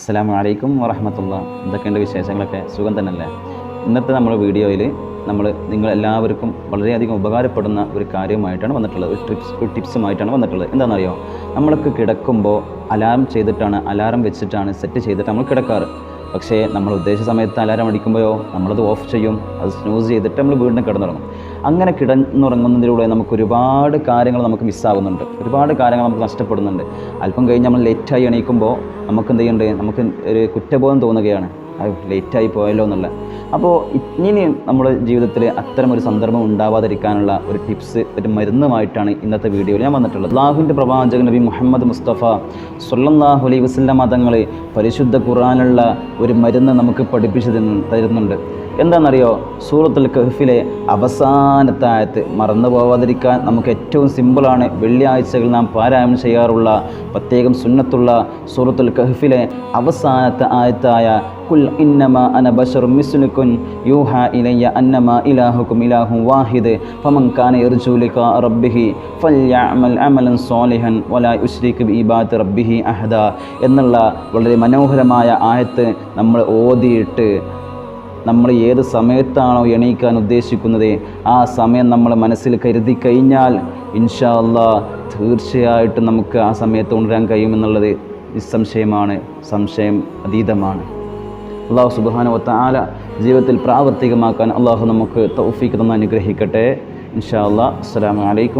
അസ്സലാമു അലൈക്കും വറഹമത്തുള്ള. എന്തൊക്കെയുണ്ട് വിശേഷങ്ങളൊക്കെ? സുഖം തന്നെയല്ലേ? ഇന്നത്തെ നമ്മുടെ വീഡിയോയിൽ നമ്മൾ നിങ്ങൾ എല്ലാവർക്കും വളരെയധികം ഉപകാരപ്പെടുന്ന ഒരു കാര്യമായിട്ടാണ് വന്നിട്ടുള്ളത്. ഒരു ടിപ്സ് ഒരു ടിപ്സുമായിട്ടാണ് വന്നിട്ടുള്ളത്. എന്താണെന്നറിയോ? നമ്മൾക്ക് കിടക്കുമ്പോൾ അലാറം ചെയ്തിട്ടാണ് അലാറം വെച്ചിട്ടാണ് സെറ്റ് ചെയ്തിട്ട് നമ്മൾ കിടക്കാറ്. പക്ഷേ നമ്മൾ ഉദ്ദേശിച്ച സമയത്ത് അലാരം അടിക്കുമ്പോഴോ നമ്മളത് ഓഫ് ചെയ്യും അത് സ്നൂസ് ചെയ്തിട്ട് നമ്മൾ വീണ്ടും കിടന്നുറങ്ങും. അങ്ങനെ കിടന്നുറങ്ങുന്നതിലൂടെ നമുക്ക് ഒരുപാട് കാര്യങ്ങൾ നമുക്ക് മിസ്സാകുന്നുണ്ട് ഒരുപാട് കാര്യങ്ങൾ നമുക്ക് നഷ്ടപ്പെടുന്നുണ്ട്. അല്പം കഴിഞ്ഞ് നമ്മൾ ലേറ്റായി എണീക്കുമ്പോൾ നമുക്ക് എന്ത് ചെയ്യുന്നുണ്ട്? നമുക്ക് ഒരു കുറ്റബോധം തോന്നുകയാണ്. ലേറ്റായി പോയല്ലോ എന്നുള്ള അപ്പോൾ ഇനി നമ്മുടെ ജീവിതത്തിൽ അത്തരം ഒരു സന്ദർഭം ഉണ്ടാവാതിരിക്കാനുള്ള ഒരു ടിപ്സ് ഒരു മരുന്നുമായിട്ടാണ് ഇന്നത്തെ വീഡിയോയിൽ ഞാൻ വന്നിട്ടുള്ളത്. അള്ളാഹുവിന്റെ പ്രവാചകൻ നബി മുഹമ്മദ് മുസ്തഫ സൊല്ലാഹു അലൈ വസ്ല്ല മതങ്ങൾ പരിശുദ്ധ ഖുറാനുള്ള ഒരു മരുന്ന് നമുക്ക് പഠിപ്പിച്ചു തരുന്നു- തരുന്നുണ്ട്. എന്താണെന്നറിയോ? സൂറത്തുൽ കഹ്ഫിലെ അവസാനത്തെ ആയത്ത് മറന്നു പോവാതിരിക്കാൻ നമുക്ക് ഏറ്റവും സിമ്പിളാണ് വെള്ളിയാഴ്ചകൾ നാം പാരായണം ചെയ്യാറുള്ള പ്രത്യേകം സുന്നത്തുള്ള സൂറത്തുൽ കഹ്ഫിലെ അവസാനത്തെ ആയത്തായ കുൽ ഇന്നമ അന ബഷർ മിസ്ലുക്കുൻ യൂഹ ഇലയ്യ അന്നമ ഇലാഹുക്കും ഇലാഹു വാഹിദ് ഫമൻ കാന യർജു ലിഖാ റബ്ബിഹി ഫൽയഅമൽ അമലൻ സ്വാലിഹൻ വലാ യുശ്രിക് ബിഇബാദത്തി റബ്ബിഹി അഹദ എന്നുള്ള വളരെ മനോഹരമായ ആയത്ത് നമ്മൾ ഓതിയിട്ട് നമ്മൾ ഏത് സമയത്താണോ എണീക്കാൻ ഉദ്ദേശിക്കുന്നത്? ആ സമയം നമ്മൾ മനസ്സിൽ കരുതി കഴിഞ്ഞാൽ ഇൻഷാ തീർച്ചയായിട്ടും നമുക്ക് ആ സമയത്ത് ഉണരാൻ കഴിയുമെന്നുള്ളത് നിസ്സംശയമാണ് സംശയം അതീതമാണ്. അള്ളാഹു സുബാനുവത്ത ആല ജീവിതത്തിൽ പ്രാവർത്തികമാക്കാൻ അള്ളാഹു നമുക്ക് തൗഫീഖ് തന്നെ അനുഗ്രഹിക്കട്ടെ. ഇൻഷാ അല്ലാ അസ്സലാമു അലൈക്കും.